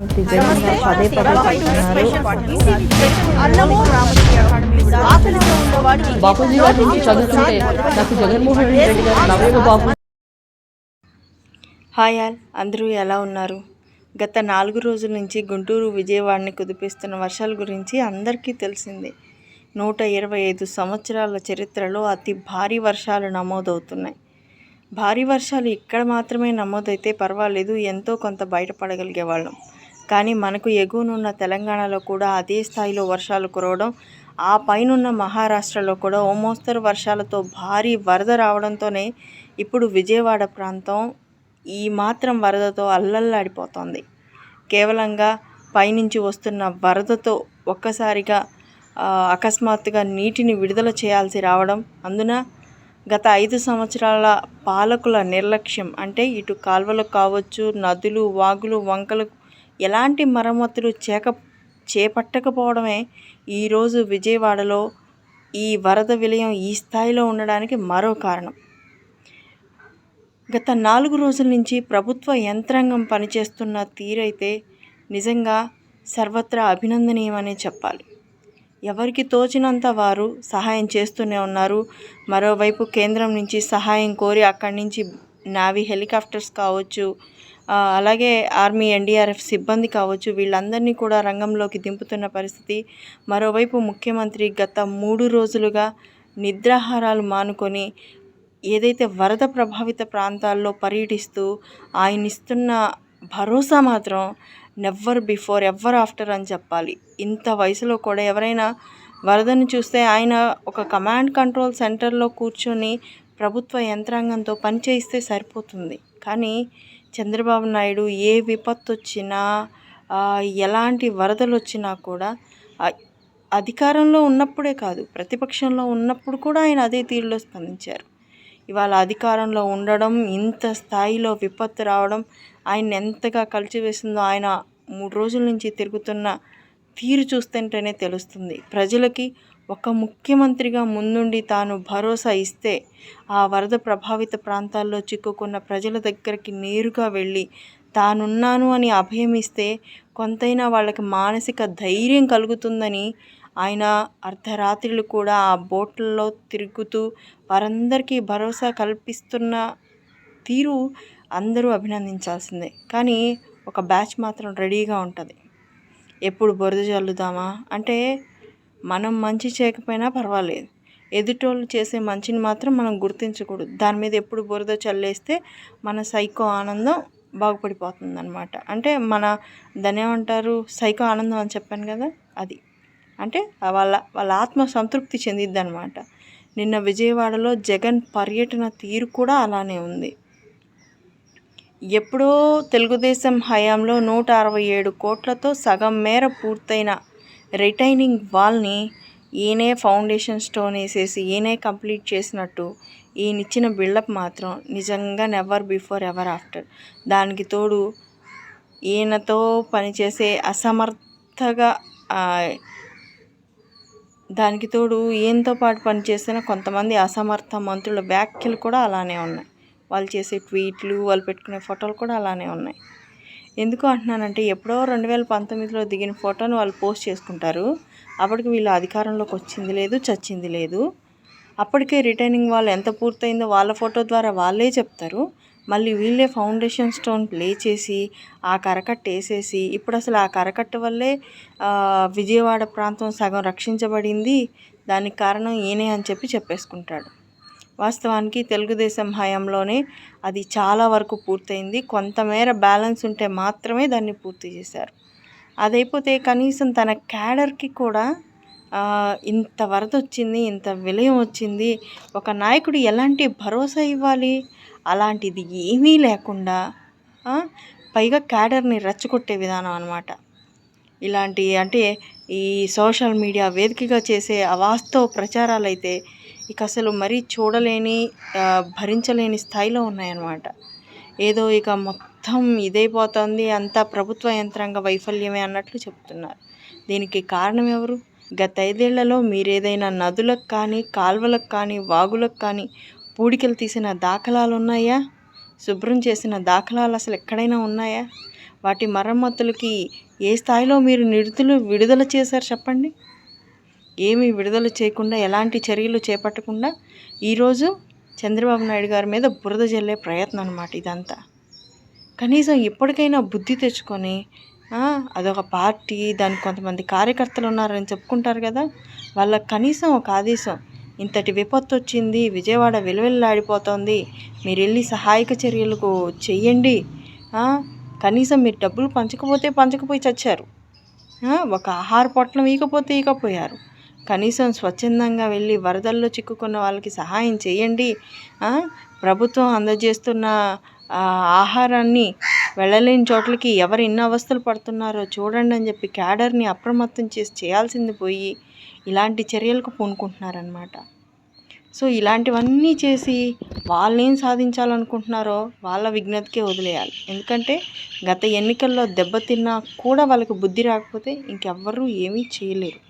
ముఖ్యమంత్రి జగన్ గారు పదే పదే చెప్తున్నారు. బాపూజీ గారి నుంచి చదువుతుంటే నాకు జగన్మోహన్ రెడ్డి గారు నవ్వేగా బాబు హాయ్ ఆల్ అందరూ ఎలా ఉన్నారు? గత నాలుగు రోజుల నుంచి గుంటూరు విజయవాడని కుదిపిస్తున్న వర్షాల గురించి అందరికీ తెలిసిందే. నూట ఇరవై ఐదు సంవత్సరాల చరిత్రలో అతి భారీ వర్షాలు నమోదవుతున్నాయి. భారీ వర్షాలు ఇక్కడ మాత్రమే నమోదైతే పర్వాలేదు ఎంతో కొంత బయటపడగలిగే వాళ్ళం కానీ మనకు ఎగువనున్న తెలంగాణలో కూడా అదే స్థాయిలో వర్షాలు కురవడం ఆ పైనున్న మహారాష్ట్రలో కూడా ఓ మోస్తరు వర్షాలతో భారీ వరద రావడంతోనే ఇప్పుడు విజయవాడ ప్రాంతం ఈ మాత్రం వరదతో అల్లల్లాడిపోతోంది. కేవలంగా పైనుంచి వస్తున్న వరదతో ఒక్కసారిగా అకస్మాత్తుగా నీటిని విడుదల చేయాల్సి రావడం అందున గత ఐదు సంవత్సరాల పాలకుల నిర్లక్ష్యం అంటే ఇటు కాల్వలు కావచ్చు నదులు వాగులు వంకలు ఎలాంటి మరమ్మతులు చేక చేపట్టకపోవడమే ఈరోజు విజయవాడలో ఈ వరద విలయం ఈ స్థాయిలో ఉండడానికి మరో కారణం. గత నాలుగు రోజుల నుంచి ప్రభుత్వ యంత్రాంగం పనిచేస్తున్న తీరైతే నిజంగా సర్వత్రా అభినందనీయమనే చెప్పాలి. ఎవరికి తోచినంత వారు సహాయం చేస్తూనే ఉన్నారు. మరోవైపు కేంద్రం నుంచి సహాయం కోరి అక్కడి నుంచి నావీ హెలికాప్టర్స్ కావచ్చు అలాగే ఆర్మీ ఎన్డీఆర్ఎఫ్ సిబ్బంది కావచ్చు వీళ్ళందరినీ కూడా రంగంలోకి దింపుతున్న పరిస్థితి. మరోవైపు ముఖ్యమంత్రి గత మూడు రోజులుగా నిద్రాహారాలు మానుకొని ఏదైతే వరద ప్రభావిత ప్రాంతాల్లో పర్యటిస్తూ ఆయన ఇస్తున్న భరోసా మాత్రం నెవ్వర్ బిఫోర్ ఎవర్ ఆఫ్టర్ అని చెప్పాలి. ఇంత వయసులో కూడా ఎవరైనా వరదను చూస్తే ఆయన ఒక కమాండ్ కంట్రోల్ సెంటర్లో కూర్చొని ప్రభుత్వ యంత్రాంగంతో పనిచేయిస్తే సరిపోతుంది. కానీ చంద్రబాబు నాయుడు ఏ విపత్తు వచ్చినా ఎలాంటి వరదలు వచ్చినా కూడా అధికారంలో ఉన్నప్పుడే కాదు ప్రతిపక్షంలో ఉన్నప్పుడు కూడా ఆయన అదే తీరులో స్పందించారు. ఇవాళ అధికారంలో ఉండడం ఇంత స్థాయిలో విపత్తు రావడం ఆయన ఎంతగా కలిచివేసిందో ఆయన మూడు రోజుల నుంచి తిరుగుతున్న తీరు చూస్తుంటేనే తెలుస్తుంది. ప్రజలకి ఒక ముఖ్యమంత్రిగా ముందుండి తాను భరోసా ఇస్తే ఆ వరద ప్రభావిత ప్రాంతాల్లో చిక్కుకున్న ప్రజల దగ్గరికి నేరుగా వెళ్ళి తానున్నాను అని అభయం ఇస్తే కొంతైనా వాళ్ళకి మానసిక ధైర్యం కలుగుతుందని ఆయన అర్ధరాత్రులు కూడా ఆ బోట్లలో తిరుగుతూ వారందరికీ భరోసా కల్పిస్తున్న తీరు అందరూ అభినందించాల్సిందే. కానీ ఒక బ్యాచ్ మాత్రం రెడీగా ఉంటుంది. ఎప్పుడు బురద చల్లుదామా అంటే మనం మంచి చేయకపోయినా పర్వాలేదు. ఎదుటోళ్ళు చేసే మంచిని మాత్రం మనం గుర్తించకూడదు. దాని మీద ఎప్పుడు బురద చల్లేస్తే మన సైకో ఆనందం బాగుపడిపోతుంది అనమాట అంటే మన దాన్ని ఏమంటారు? సైకో ఆనందం అని చెప్పాను కదా అది. అంటే వాళ్ళ వాళ్ళ ఆత్మ సంతృప్తి చెందిద్ది అనమాట నిన్న విజయవాడలో జగన్ పర్యటన తీరు కూడా అలానే ఉంది. ఎప్పుడో తెలుగుదేశం హయాంలో నూట అరవై ఏడు కోట్లతో సగం మేర పూర్తయిన రిటైనింగ్ వాల్ని ఈయనే ఫౌండేషన్ స్టోన్ వేసేసి ఈయనే కంప్లీట్ చేసినట్టు ఈయనిచ్చిన బిల్డప్ మాత్రం నిజంగా నెవర్ బిఫోర్ ఎవర్ ఆఫ్టర్. దానికి తోడు ఈయనతో పనిచేసే అసమర్థగా దానికి తోడు ఈయనతో పాటు పనిచేసిన కొంతమంది అసమర్థ మంత్రుల వ్యాఖ్యలు కూడా అలానే ఉన్నాయి. వాళ్ళు చేసే ట్వీట్లు వాళ్ళు పెట్టుకునే ఫోటోలు కూడా అలానే ఉన్నాయి. ఎందుకు అంటున్నానంటే ఎప్పుడో రెండు వేల పంతొమ్మిదిలో దిగిన ఫోటోను వాళ్ళు పోస్ట్ చేసుకుంటారు. అప్పటికి వీళ్ళు అధికారంలోకి వచ్చింది లేదు చచ్చింది లేదు. అప్పటికే రిటైనింగ్ వాళ్ళు ఎంత పూర్తయిందో వాళ్ళ ఫోటో ద్వారా వాళ్ళే చెప్తారు. మళ్ళీ వీళ్ళే ఫౌండేషన్ స్టోన్ ప్లే చేసి ఆ కరకట్ట వేసేసి ఇప్పుడు అసలు ఆ కరకట్ట వల్లే విజయవాడ ప్రాంతం సగం రక్షించబడింది. దానికి కారణం ఈయనే అని చెప్పి చెప్పేసుకుంటాడు. వాస్తవానికి తెలుగుదేశం హయాంలోనే అది చాలా వరకు పూర్తయింది. కొంతమేర బ్యాలెన్స్ ఉంటే మాత్రమే దాన్ని పూర్తి చేశారు. అదైపోతే కనీసం తన క్యాడర్కి కూడా ఇంత వరద వచ్చింది ఇంత విలయం వచ్చింది ఒక నాయకుడు ఎలాంటి భరోసా ఇవ్వాలి? అలాంటిది ఏమీ లేకుండా పైగా క్యాడర్ని రెచ్చగొట్టే విధానం అనమాట ఇలాంటి అంటే ఈ సోషల్ మీడియా వేదికగా చేసే అవాస్తవ ప్రచారాలు అయితే ఇక అసలు మరీ చూడలేని భరించలేని స్థాయిలో ఉన్నాయన్నమాట. ఏదో ఇక మొత్తం ఇదైపోతుంది అంతా ప్రభుత్వ యంత్రాంగ వైఫల్యమే అన్నట్లు చెప్తున్నారు. దీనికి కారణం ఎవరు? గత ఐదేళ్ళలో మీరేదైనా నదులకు కానీ కాల్వలకు కానీ వాగులకు కానీ పూడికలు తీసిన దాఖలాలు ఉన్నాయా? శుభ్రం చేసిన దాఖలాలు అసలు ఎక్కడైనా ఉన్నాయా? వాటి మరమ్మతులకి ఏ స్థాయిలో మీరు నిధులు విడుదల చేశారు చెప్పండి? ఏమీ విడుదల చేయకుండా ఎలాంటి చర్యలు చేపట్టకుండా ఈరోజు చంద్రబాబు నాయుడు గారి మీద బురద జల్లే ప్రయత్నం అనమాట ఇదంతా. కనీసం ఇప్పటికైనా బుద్ధి తెచ్చుకొని అదొక పార్టీ దానికి కొంతమంది కార్యకర్తలు ఉన్నారని చెప్పుకుంటారు కదా వాళ్ళకి కనీసం ఒక ఆదేశం ఇంతటి విపత్తు వచ్చింది విజయవాడ విలువెల్లాడిపోతోంది మీరు వెళ్ళి సహాయక చర్యలకు చెయ్యండి కనీసం మీరు డబ్బులు పంచకపోతే పంచకపోయి చచ్చారు ఒక ఆహార పొట్లం ఈకపోతే ఈకపోయారు. కనీసం స్వచ్ఛందంగా వెళ్ళి వరదల్లో చిక్కుకున్న వాళ్ళకి సహాయం చేయండి. ప్రభుత్వం అందజేస్తున్న ఆహారాన్ని వెళ్ళలేని చోట్లకి ఎవరు ఎన్ని అవస్థలు పడుతున్నారో చూడండి అని చెప్పి క్యాడర్ని అప్రమత్తం చేసి చేయాల్సింది పోయి ఇలాంటి చర్యలకు పూనుకుంటున్నారనమాట సో ఇలాంటివన్నీ చేసి వాళ్ళేం సాధించాలనుకుంటున్నారో వాళ్ళ విజ్ఞతకే వదిలేయాలి. ఎందుకంటే గత ఎన్నికల్లో దెబ్బతిన్నా కూడా వాళ్ళకి బుద్ధి రాకపోతే ఇంకెవ్వరూ ఏమీ చేయలేరు.